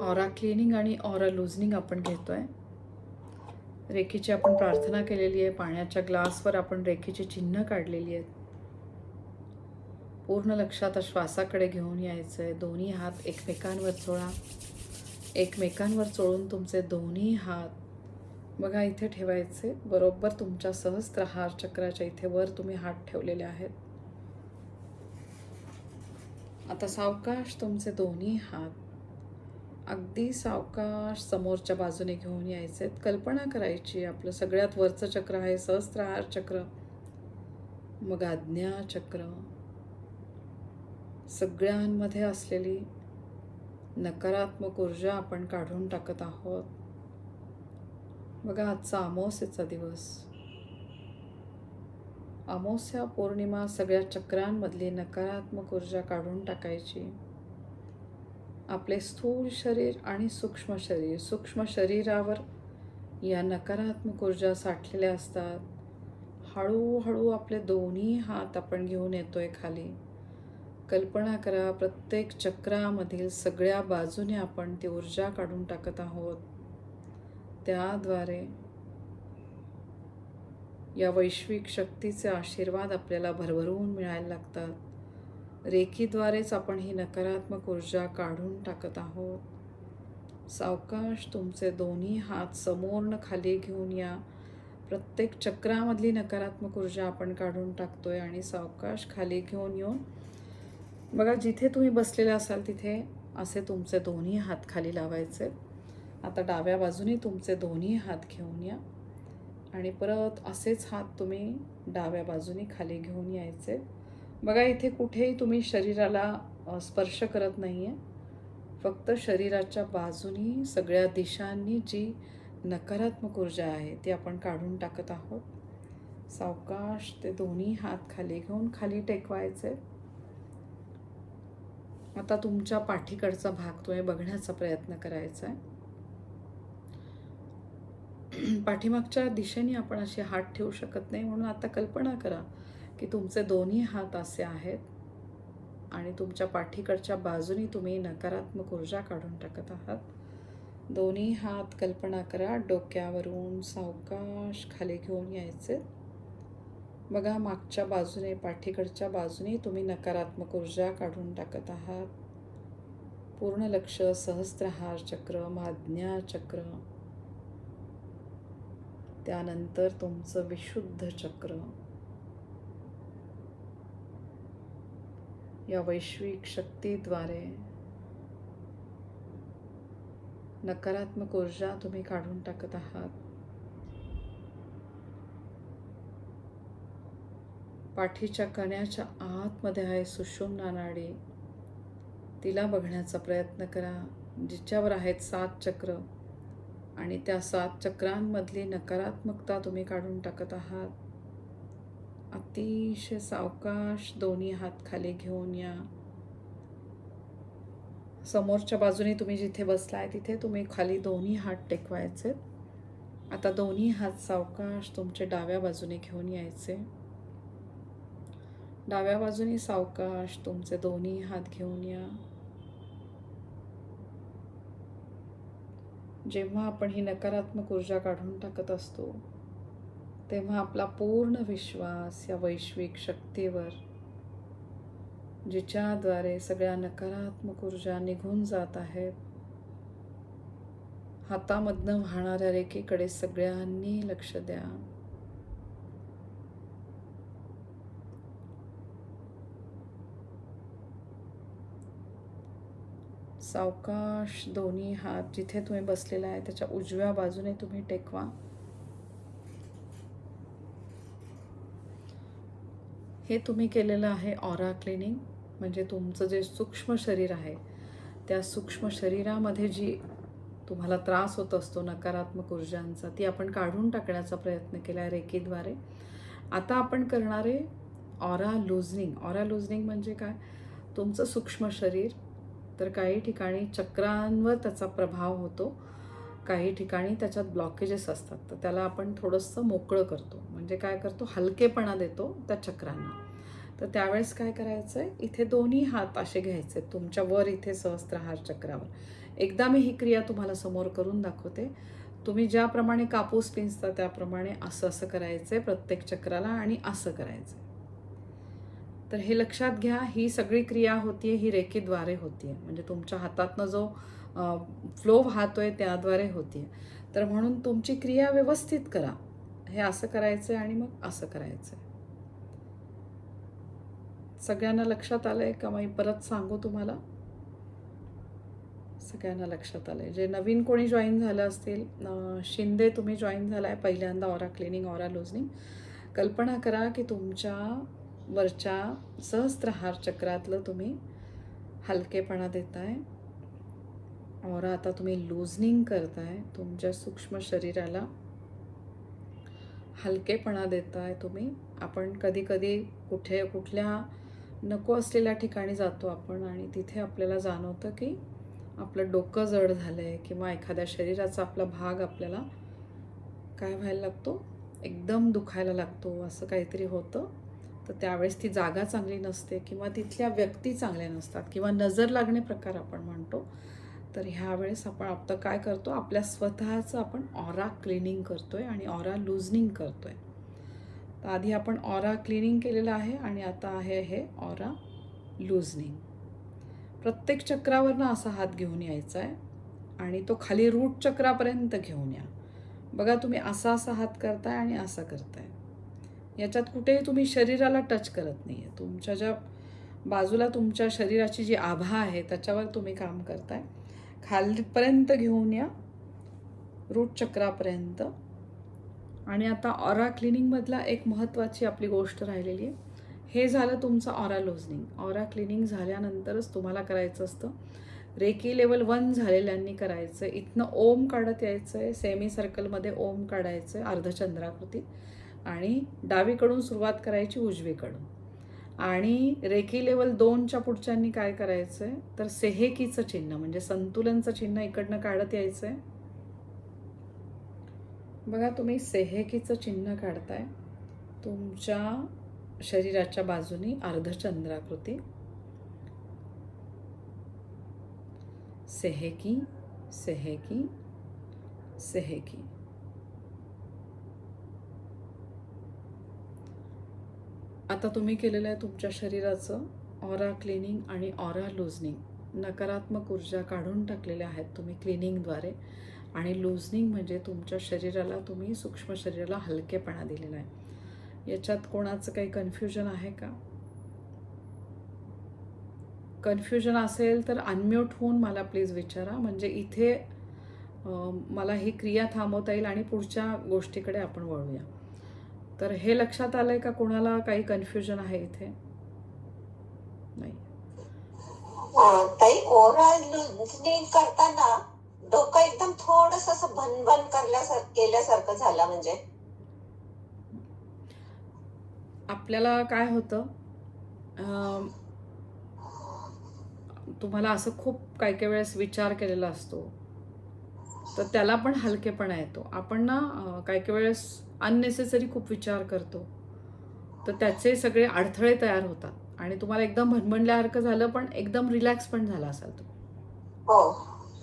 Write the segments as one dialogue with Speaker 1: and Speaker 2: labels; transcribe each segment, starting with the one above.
Speaker 1: Aura cleaning आणि aura loosening आपण घेतो आहे रेखीची आपण प्रार्थना केलेली आहे. पाण्याच्या ग्लासवर आपण रेखीची चिन्ह काढलेली आहेत. पूर्ण लक्षात श्वासाकडे घेऊन यायचं आहे दोन्ही हात एकमेकांवर चोळा. एकमेकांवर चोळून तुमचे दोन्ही हात बघा इथे ठेवायचे. बरोबर तुमच्या सहस्त्रहार चक्राच्या इथे वर तुम्ही हात ठेवलेले आहेत. आता सावकाश तुमचे दोन्ही हात अगदी सावकाश समोरच्या बाजूने घेऊन यायचे आहेत. कल्पना करायची आपलं. सगळ्यात वरचं चक्र आहे सहस्त्रहार चक्र मग आज्ञा चक्र. सगळ्यांमध्ये असलेली नकारात्मक ऊर्जा आपण काढून टाकत आहोत. बघा आजचा अमावस्येचा दिवस. अमावस्या पौर्णिमा सगळ्या चक्रांमधली नकारात्मक ऊर्जा काढून टाकायची. आपले स्थूल शरीर आणि सूक्ष्म शरीर. सूक्ष्म शरीरावर या नकारात्मक ऊर्जा साठलेल्या असतात. हळूहळू आपले दोन्ही हात आपण घेऊन येतोय खाली. कल्पना करा प्रत्येक चक्रामधील सगळ्या बाजूने आपण ती ऊर्जा काढून टाकत आहोत. त्याद्वारे या वैश्विक शक्तीचे आशीर्वाद आपल्याला भरभरून मिळायला लागतात. रेखीद्वारेच आपण ही नकारात्मक ऊर्जा काढून टाकत आहोत. सावकाश तुमचे दोन्ही हात समोरनं खाली घेऊन या. प्रत्येक चक्रामधली नकारात्मक ऊर्जा आपण काढून टाकतोय आणि सावकाश खाली घेऊन येऊन. बघा जिथे तुम्ही बसलेले असाल तिथे असे तुमचे दोन्ही हात खाली लावायचे. आता डाव्या बाजूने तुमचे दोन्ही हात घेऊन या. आणि परत असेच हात तुम्ही डाव्या बाजूने खाली घेऊन यायचे. बघा इथे कुठेही तुम्ही शरीराला स्पर्श करत नाही आहे फक्त शरीराच्या बाजूनी सगळ्या दिशांनी जी नकारात्मक ऊर्जा आहे ती आपण काढून टाकत आहोत. सावकाश ते दोन्ही हात खाली घेऊन खाली टेकवायचे. आता तुमच्या पाठीकडचा भाग तुम्ही बघण्याचा प्रयत्न करायचा आहे. पाठीमागच्या दिशेने आपण असे हात ठेवू शकत नाही म्हणून आता कल्पना करा. की तुमचे दोन्ही हात असे आहेत आणि तुमच्या पाठीकडच्या बाजूनी तुम्ही नकारात्मक ऊर्जा काढून टाकत आहात. दोन्ही हात कल्पना करा डोक्यावरून सावकाश खाली घेऊन यायचे. बघा मागच्या बाजूने पाठीकडच्या बाजूने तुम्ही नकारात्मक ऊर्जा काढून टाकत आहात. पूर्ण लक्ष सहस्त्रहार चक्र माज्ञा चक्र. त्यानंतर तुमचं विशुद्ध चक्र. या वैश्विक शक्तीद्वारे नकारात्मक ऊर्जा तुम्ही काढून टाकत आहात. पाठीच्या कण्याच्या आतमध्ये आहे सुषुम नाडी तिला बघण्याचा प्रयत्न करा. जिच्यावर आहेत सात चक्र आणि त्या सात चक्रांमधली नकारात्मकता तुम्ही काढून टाकत आहात. अतिशय सावकाश दोन्ही हात खाली घेऊन या. समोरच्या बाजूने तुम्ही जिथे बसलाय तिथे तुम्ही खाली दोन्ही हात टेकवायचे. आता दोन्ही हात सावकाश तुमच्या डाव्या बाजूने घेऊन यायचे. डाव्या बाजूने सावकाश तुमचे दोन्ही हात घेऊन या. जेव्हा आपण ही नकारात्मक ऊर्जा काढून टाकत असतो तेव्हा आपला पूर्ण विश्वास या वैश्विक शक्तीवर जिच्याद्वारे सगळ्या नकारात्मक ऊर्जा निघून जात आहेत हातामधनं वाहणाऱ्या रेखेकडे सगळ्यांनी लक्ष द्या. सावकाश दोन्ही हात जिथे तुम्ही बसलेला आहे त्याच्या उजव्या बाजूने तुम्ही टेकवा. हे तुम्ही केलेलं आहे ऑरा क्लिनिंग म्हणजे तुमचं जे सूक्ष्म शरीर आहे त्या सूक्ष्म शरीरामध्ये जी तुम्हाला त्रास होत असतो नकारात्मक ऊर्जांचा ती आपण काढून टाकण्याचा प्रयत्न केला आहे रेकीद्वारे. आता आपण करणारे ऑरा लुझनिंग ऑरा लुझनिंग म्हणजे काय? तुमचं सूक्ष्म शरीर तर काही ठिकाणी चक्रांवर त्याचा प्रभाव होतो. काही ठिकाणी त्याच्यात ब्लॉकेजेस असतात. तर त्याला आपण थोडंसं मोकळं करतो. म्हणजे काय करतो? हलकेपणा देतो त्या चक्रांना. तर त्यावेळेस काय करायचं आहे इथे दोन्ही हात असे घ्यायचे. तुमच्या वर इथे सहस्त्रहार चक्रावर. एकदा मी ही क्रिया तुम्हाला समोर करून दाखवते. तुम्ही ज्याप्रमाणे कापूस पिंजता त्याप्रमाणे असं असं करायचं आहे प्रत्येक चक्राला आणि असं करायचं तर हे लक्षात घ्या ही सगळी क्रिया होतीये ही रेखेद्वारे होतीये. म्हणजे तुमच्या हातातनं जो फ्लो वाहतोय त्याद्वारे होते तर म्हणून तुमची क्रिया व्यवस्थित करा. हे असं करायचं आणि मग असं करायचं सगळ्यांना लक्षात आलंय का? मी परत सांगू तुम्हाला. सगळ्यांना लक्षात आलंय. जे नवीन कोणी जॉईन झालं असतील शिंदे तुम्ही जॉईन झालाय पहिल्यांदा ऑरा क्लिनिंग ऑरा लुजनिंग कल्पना करा की तुमच्या वरच्या सहस्त्रहार चक्रातलं तुम्ही हलकेपणा देताय. ऑरा आता तुम्ही लूजनिंग करताय तुमच्या सूक्ष्म शरीराला हलकेपणा देताय तुम्ही। आपण कधी कधी कुठे कुठल्या नको असलेल्या ठिकाणी जातो आपण आणि तिथे आपल्याला जाणवतं की आपलं डोकं जड झालं आहे किंवा एखाद्या शरीराचा आपला भाग आपल्याला काय व्हायला लागतो? एकदम दुखायला लागतो असं काहीतरी होतं. तर त्यावेळेस ती जागा चांगली नसते किंवा तिथल्या व्यक्ती चांगल्या नसतात किंवा नजर लागणे प्रकार आपण म्हणतो. तर ह्यावेळेस आपण आता काय करतो? आपल्या स्वतःचं आपण ऑरा क्लिनिंग करतो आहे आणि ऑरा लुजनिंग आहे तर आधी आपण ऑरा क्लिनिंग केलेलं आहे आणि आता आहे हे ऑरा लुजनिंग प्रत्येक चक्रावरनं असा हात घेऊन यायचा आहे आणि तो खाली रूट चक्रापर्यंत घेऊन या. बघा तुम्ही असा असा हात करताय आणि असा करताय. याच्यात कुठेही तुम्ही शरीराला टच करत नाही आहे तुमच्या ज्या बाजूला तुमच्या शरीराची जी आभा आहे त्याच्यावर तुम्ही काम करताय. खालपर्यंत घेऊन या. रूट चक्रापर्यंत. आणि आता ऑरा क्लिनिंगमधला एक महत्त्वाची आपली गोष्ट राहिलेली आहे. हे झालं तुमचं ऑरा लोजनिंग ऑरा क्लिनिंग झाल्यानंतरच तुम्हाला करायचं असतं. रेकी लेवल वन झालेल्यांनी करायचं आहे. इथनं ओम काढत यायचं आहे सेमी सर्कलमध्ये ओम काढायचं आहे अर्धचंद्राकृती. आणि डावीकडून सुरुवात करायची उजवीकडून. आणि रेकी लेवल दोनच्या पुढच्यांनी काय करायचं आहे तर सेहेकीचं चिन्ह म्हणजे संतुलनचं चिन्ह इकडनं काढत यायचं आहे बघा तुम्ही सेहेकीचं चिन्ह काढताय. तुमच्या शरीराच्या बाजूनी अर्धचंद्राकृती. सेहेकी सेहेकी सेहेकी. आता तुम्ही केलेलं आहे तुमच्या शरीराचं ऑरा क्लिनिंग आणि ऑरा लुजनिंग नकारात्मक ऊर्जा काढून टाकलेल्या आहेत तुम्ही क्लिनिंगद्वारे आणि लुजनिंग म्हणजे तुमच्या शरीराला तुम्ही सूक्ष्म शरीराला हलकेपणा दिलेला आहे. याच्यात कोणाचं काही कन्फ्युजन आहे का? कन्फ्युजन असेल तर अनम्यूट होऊन मला प्लीज विचारा. म्हणजे इथे मला ही क्रिया थांबवता येईल आणि पुढच्या गोष्टीकडे आपण वळूया. तर हे लक्षात आलंय का कोणाला काही कन्फ्युजन आहे इथे? नाही.
Speaker 2: ताई करताना डोकं एकदम थोडस असं भनभन करल्यासारखं केल्यासारखं झालं म्हणजे?
Speaker 1: आपल्याला काय होतं? तुम्हाला असं खूप काही काही वेळेस विचार केलेला असतो. तर त्याला पण हलकेपणा येतो. आपण ना काही काही वेळेस अननेसेसरी खूप विचार करतो. तर त्याचे सगळे अडथळे तयार होतात. आणि तुम्हाला एकदम भणभणल्यासारखं झालं पण एकदम रिलॅक्स पण झाला असाल तुम्ही.
Speaker 2: हो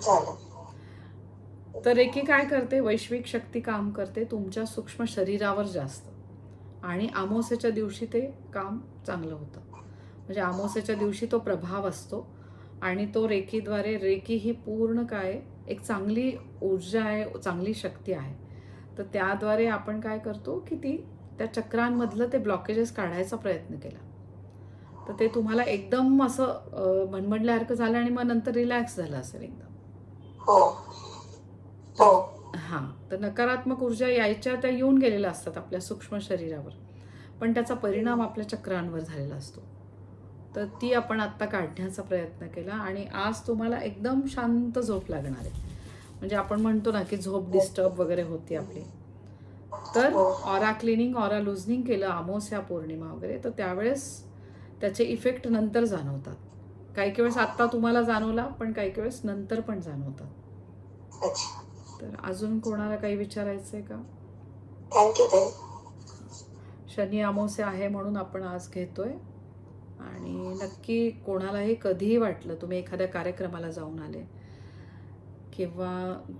Speaker 2: झालं.
Speaker 1: तर एकी काय करते वैश्विक शक्ती काम करते तुमच्या सूक्ष्म शरीरावर जास्त. आणि अमावस्येच्या दिवशी ते काम चांगलं होतं. म्हणजे अमावस्येच्या दिवशी तो प्रभाव असतो. आणि तो रेकीद्वारे रेकी ही पूर्ण काय एक चांगली ऊर्जा आहे चांगली शक्ती आहे. तर त्याद्वारे आपण काय करतो की ती त्या चक्रांमधलं ते ब्लॉकेजेस काढायचा प्रयत्न केला. तर ते तुम्हाला एकदम असं अं, भणभणल्यासारखं झालं आणि मग नंतर रिलॅक्स झालं असेल एकदम.
Speaker 2: हो. हो.
Speaker 1: हां. तर नकारात्मक ऊर्जा यायच्या त्या येऊन गेलेल्या असतात आपल्या सूक्ष्म शरीरावर. पण त्याचा परिणाम आपल्या चक्रांवर झालेला असतो. तर ती आपण आत्ता काढण्याचा प्रयत्न केला आणि आज तुम्हाला एकदम शांत झोप लागणार आहे. म्हणजे आपण म्हणतो ना की झोप डिस्टर्ब वगैरे होती आपली. तर ऑरा क्लिनिंग ऑरा लुजनिंग केलं अमावस्या पौर्णिमा वगैरे तर त्यावेळेस त्याचे इफेक्ट नंतर जाणवतात. काही काही वेळेस आत्ता तुम्हाला जाणवला पण काही काही वेळेस नंतर पण जाणवतात. तर अजून कोणाला काही विचारायचं आहे का शनी अमावस्या आहे म्हणून आपण आज घेतोय. आणि नक्की कोणालाही कधीही वाटलं तुम्ही एखाद्या कार्यक्रमाला जाऊन आले किंवा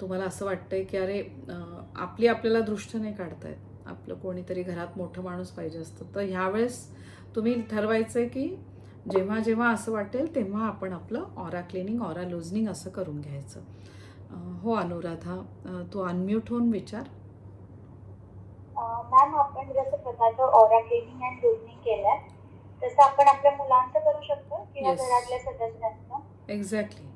Speaker 1: तुम्हाला असं वाटतंय की अरे आपली आपल्याला दृष्ट नाही काढतायत. आपलं कोणीतरी घरात मोठं माणूस पाहिजे असतं. तर ह्यावेळेस तुम्ही ठरवायचं आहे की जेव्हा जेव्हा असं वाटेल तेव्हा आपण आपलं ऑरा क्लिनिंग ऑरा लुझनिंग असं करून घ्यायचं. हो अनुराधा तू अनम्यूट होऊन विचार.
Speaker 3: मॅम आपण जसं स्वतःचं ऑरा क्लिनिंग अँड लुझनिंग केलंय तसं आपण आपल्या मुलांचं करू शकतो किंवा. घरातल्या सदस्यांचं.
Speaker 1: एक्झॅक्टली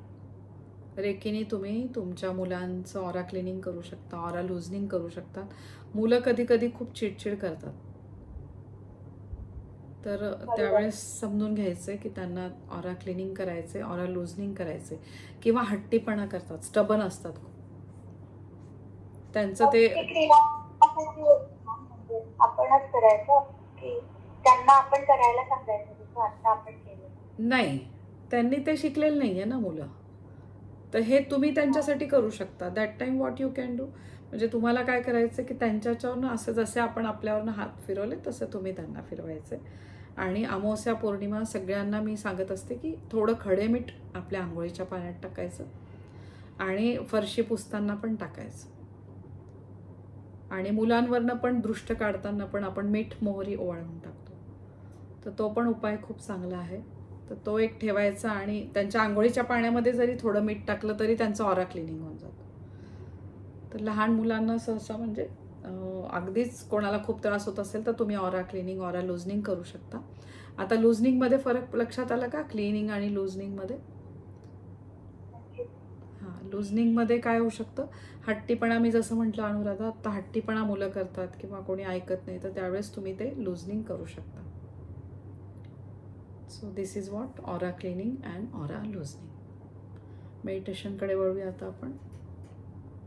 Speaker 1: रेकीने तुम्ही तुमच्या मुलांचं ऑरा क्लिनिंग करू शकता ऑरा लुझनिंग करू शकता. मुलं कधी कधी खूप चिडचिड करतात. तर त्यावेळेस समजून घ्यायचं की त्यांना ऑरा क्लिनिंग करायचे ऑरा लुझनिंग करायचे किंवा हट्टीपणा करतात स्टबन असतात त्यांचं ते.
Speaker 3: म्हणजे आपणच करायचं की त्यांना आपण करायला सांगायचं
Speaker 1: नाही त्यांनी ते शिकलेलं नाही आहे ना मुलं. तर हे तुम्ही त्यांच्यासाठी करू शकता. That time what you can do म्हणजे तुम्हाला काय करायचं की त्यांच्याच्यावरनं असं जसे आपण आपल्यावरनं हात फिरवले तसं तुम्ही त्यांना फिरवायचे आणि अमावस्या पौर्णिमा सगळ्यांना मी सांगत असते की थोडं खडे मीठ आपल्या आंघोळीच्या पाण्यात टाकायचं आणि फरशी पुसताना पण टाकायचं. आणि मुलांवरनं पण दृष्ट काढताना पण आपण मीठ मोहरी ओवाळून टाकतो. तर तो पण उपाय खूप चांगला आहे. तर तो एक ठेवायचा आणि त्यांच्या आंघोळीच्या पाण्यामध्ये जरी थोडं मीठ टाकलं तरी त्यांचं ऑरा क्लिनिंग होऊन जातं. तर लहान मुलांना सहसा म्हणजे अगदीच कोणाला खूप त्रास होत असेल तर तुम्ही ऑरा क्लिनिंग ऑरा लुझनिंग करू शकता. आता लुझनिंगमध्ये फरक लक्षात आला का? क्लिनिंग आणि लुझनिंगमध्ये हां लुझनिंगमध्ये काय होऊ शकतं? हट्टीपणा मी जसं म्हटलं अनुराधा आता हट्टीपणा मुलं करतात किंवा कोणी ऐकत नाही तर त्यावेळेस तुम्ही ते लुझनिंग करू शकता. So this is what aura cleaning and aura loosening मेडिटेशनकडे वळूया आता आपण.